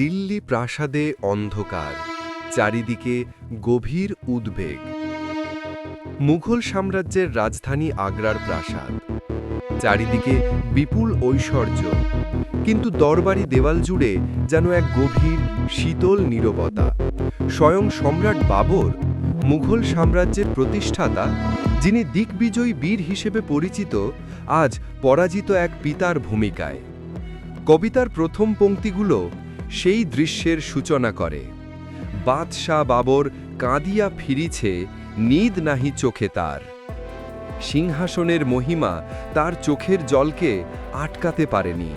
দিল্লি প্রাসাদে অন্ধকার, চারিদিকে গভীর উদ্বেগ। মুঘল সাম্রাজ্যের রাজধানী আগ্রার প্রাসাদ। চারিদিকে বিপুল ঐশ্বর্য, কিন্তু দরবারি দেওয়াল জুড়ে যেন এক গভীর, শীতল নীরবতা। স্বয়ং সম্রাট বাবর, মুঘল সাম্রাজ্যের প্রতিষ্ঠাতা, যিনি দিগ্বিজয়ী বীর হিসেবে পরিচিত, আজ পরাজিত এক পিতার ভূমিকায়। কবিতার প্রথম পংক্তিগুলো সেই দৃশ্যের সূচনা করে। বাদশাহ বাবর কাঁদিয়া ফিরিছে, নিদ নাহি চোখে তার। সিংহাসনের মহিমা তার চোখের জলকে আটকাতে পারেনি।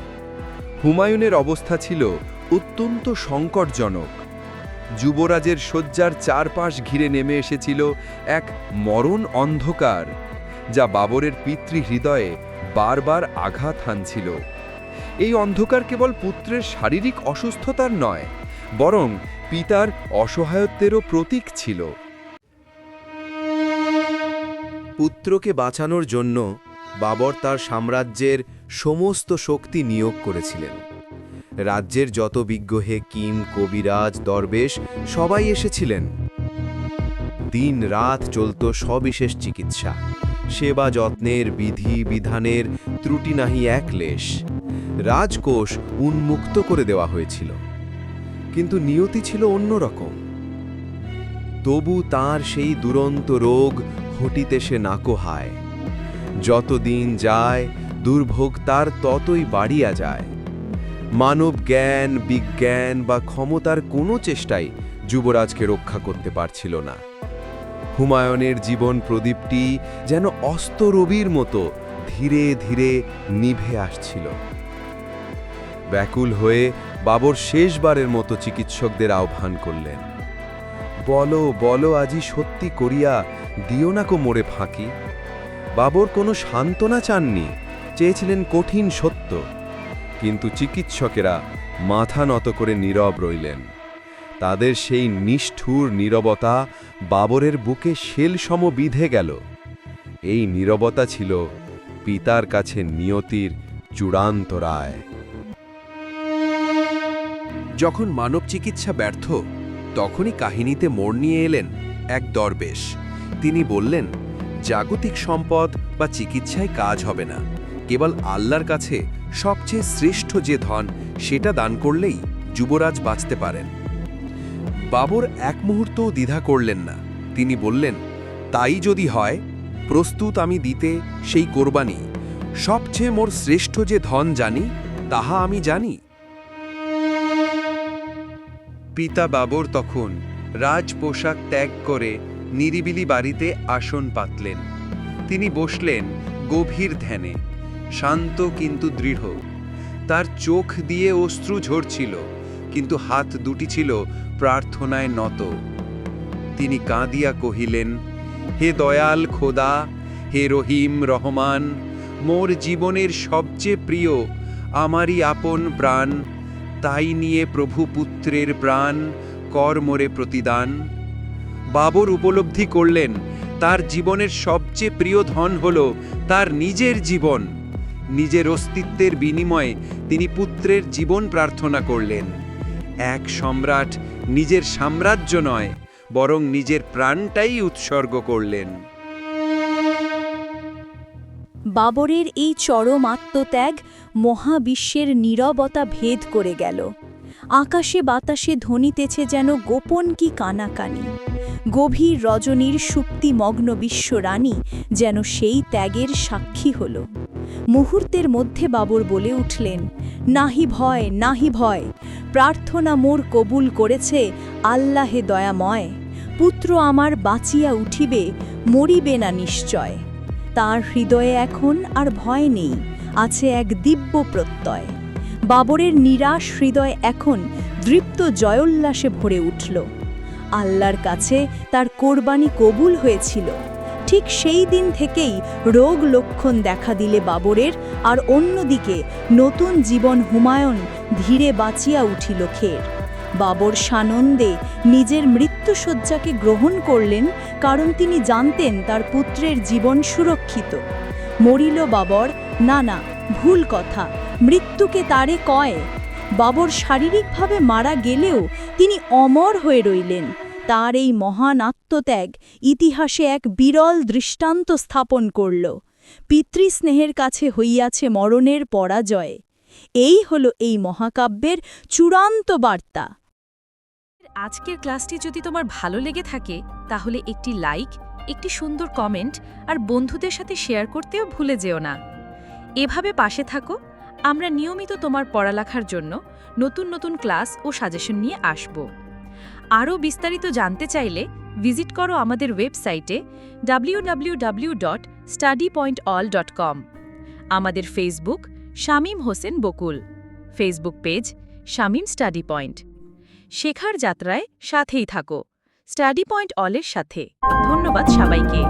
হুমায়ুনের অবস্থা ছিল অত্যন্ত সংকটজনক। যুবরাজের শয্যার চারপাশ ঘিরে নেমে এসেছিল এক মরণ অন্ধকার, যা বাবরের পিতৃ হৃদয়ে বারবার আঘাত হানছিল। এই অন্ধকার কেবল পুত্রের শারীরিক অসুস্থতার নয়, বরং পিতার অসহায়ত্বেরও প্রতীক ছিল। পুত্রকে বাঁচানোর জন্য বাবর তার সাম্রাজ্যের সমস্ত শক্তি নিয়োগ করেছিলেন। রাজ্যের যত বিজ্ঞ হেকিম কবিরাজ, দরবেশ, সবাই এসেছিলেন। দিন রাত চলত সবিশেষ চিকিৎসা। সেবা যত্নের বিধি বিধানের ত্রুটি নাহি এক লেশ। রাজকোষ উন্মুক্ত করে দেওয়া হয়েছিল। কিন্তু নিয়তি ছিল অন্যরকম তবু তার সেই দুরন্ত রোগ হটিতে সে নাকোহায়। যত দিন যায়, দুর্ভোগ তার ততই বাড়িয়া যায়। মানব জ্ঞান, বিজ্ঞান বা ক্ষমতার কোনো চেষ্টাই যুবরাজকে রক্ষা করতে পারছিল না। হুমায়ুনের জীবন প্রদীপটি যেন অস্তরবির মতো ধীরে ধীরে নিভে আসছিল। ব্যাকুল হয়ে বাবর শেষবারের মতো চিকিৎসকদের আহ্বান করলেন, বলো বলো আজি সত্যি করিয়া দিও না কো মোড়ে ফাঁকি। বাবর কোনো সান্ত্বনা চাননি, চেয়েছিলেন কঠিন সত্য। কিন্তু চিকিৎসকেরা মাথা নত করে নীরব রইলেন। তাদের সেই নিষ্ঠুর নীরবতা বাবরের বুকে শেলসম বিধে গেল। এই নীরবতা ছিল পিতার কাছে নিয়তির চূড়ান্ত রায়। যখন মানব চিকিৎসা ব্যর্থ, তখনই কাহিনীতে মোড় নিয়ে এলেন এক দরবেশ। তিনি বললেন, জাগতিক সম্পদ বা চিকিৎসায় কাজ হবে না। কেবল আল্লাহর কাছে সবচেয়ে শ্রেষ্ঠ যে ধন, সেটা দান করলেই যুবরাজ বাঁচতে পারেন। বাবর এক মুহূর্তও দ্বিধা করলেন না। তিনি বললেন, তাই যদি হয়, প্রস্তুত আমি দিতে সেই কোরবানি। সবচেয়ে মোর শ্রেষ্ঠ যে ধন জানি, তাহা আমি জানি। পিতা বাবর তখন রাজ পোশাক ত্যাগ করে নিরিবিলি বাড়িতে আসন পাতলেন। তিনি বসলেন গভীর ধ্যানে, শান্ত কিন্তু দৃঢ়। তার চোখ দিয়ে অশ্রু ঝরছিল, কিন্তু হাত দুটি ছিল প্রার্থনায় নত। তিনি কাঁদিয়া কহিলেন, হে দয়াল খোদা, হে রহিম রহমান, মোর জীবনের সবচেয়ে প্রিয় আমারই আপন প্রাণ, তাই নিয়ে প্রভু পুত্রের প্রাণ কর মোরে প্রতিদান। বাবর উপলব্ধি করলেন, তার জীবনের সবচেয়ে প্রিয় ধন হল তার নিজের জীবন। নিজের অস্তিত্বের বিনিময়ে তিনি পুত্রের জীবন প্রার্থনা করলেন। এক সম্রাট নিজের সাম্রাজ্য নয়, বরং নিজের প্রাণটাই উৎসর্গ করলেন। বাবরের এই চরম আত্মত্যাগ মহাবিশ্বের নীরবতা ভেদ করে গেল। আকাশে বাতাসে ধ্বনিতেছে যেন গোপন কি কানাকানি। গভীর রজনীর সুপ্তিমগ্ন বিশ্বরানী যেন সেই ত্যাগের সাক্ষী হল। মুহূর্তের মধ্যে বাবর বলে উঠলেন, নাহি ভয় নাহি ভয় প্রার্থনা মোর কবুল করেছে আল্লাহে দয়াময়। পুত্র আমার বাঁচিয়া উঠিবে, মরিবে না নিশ্চয়। তার হৃদয়ে এখন আর ভয় নেই, আছে এক দিব্য প্রত্যয়। বাবরের নিরাশ হৃদয় এখন দৃপ্ত জয়োল্লাসে ভরে উঠল। আল্লাহর কাছে তার কোরবানি কবুল হয়েছিল। ঠিক সেই দিন থেকেই রোগ লক্ষণ দেখা দিলে বাবরের, আর অন্যদিকে নতুন জীবন হুমায়ুন ধীরে বাঁচিয়া উঠিল খের। বাবর সানন্দে নিজের মৃত্যুশয্যাকে গ্রহণ করলেন, কারণ তিনি জানতেন তার পুত্রের জীবন সুরক্ষিত। মরিল বাবর, না না, ভুল কথা, মৃত্যুকে তারে কয়? বাবর শারীরিকভাবে মারা গেলেও তিনি অমর হয়ে রইলেন। তার এই মহান আত্মত্যাগ ইতিহাসে এক বিরল দৃষ্টান্ত স্থাপন করল। পিতৃস্নেহের কাছে হইয়াছে মরণের পরাজয়। এই হল এই মহাকাব্যের চূড়ান্ত বার্তা। আজকের ক্লাসটি যদি তোমার ভালো লেগে থাকে, তাহলে একটি লাইক, একটি সুন্দর কমেন্ট আর বন্ধুদের সাথে শেয়ার করতেও ভুলে যেও না। এভাবে পাশে থাকো, আমরা নিয়মিত তোমার পড়ালেখার জন্য নতুন নতুন ক্লাস ও সাজেশন নিয়ে আসব। আরও বিস্তারিত জানতে চাইলে ভিজিট করো আমাদের ওয়েবসাইটে www.studypointall.com আমাদের Facebook Shamim Hossain Bakul. Facebook page Shamim study point শেখার যাত্রায় সাথেই থাকো। স্টাডি পয়েন্ট অলের সাথে। ধন্যবাদ সবাইকে।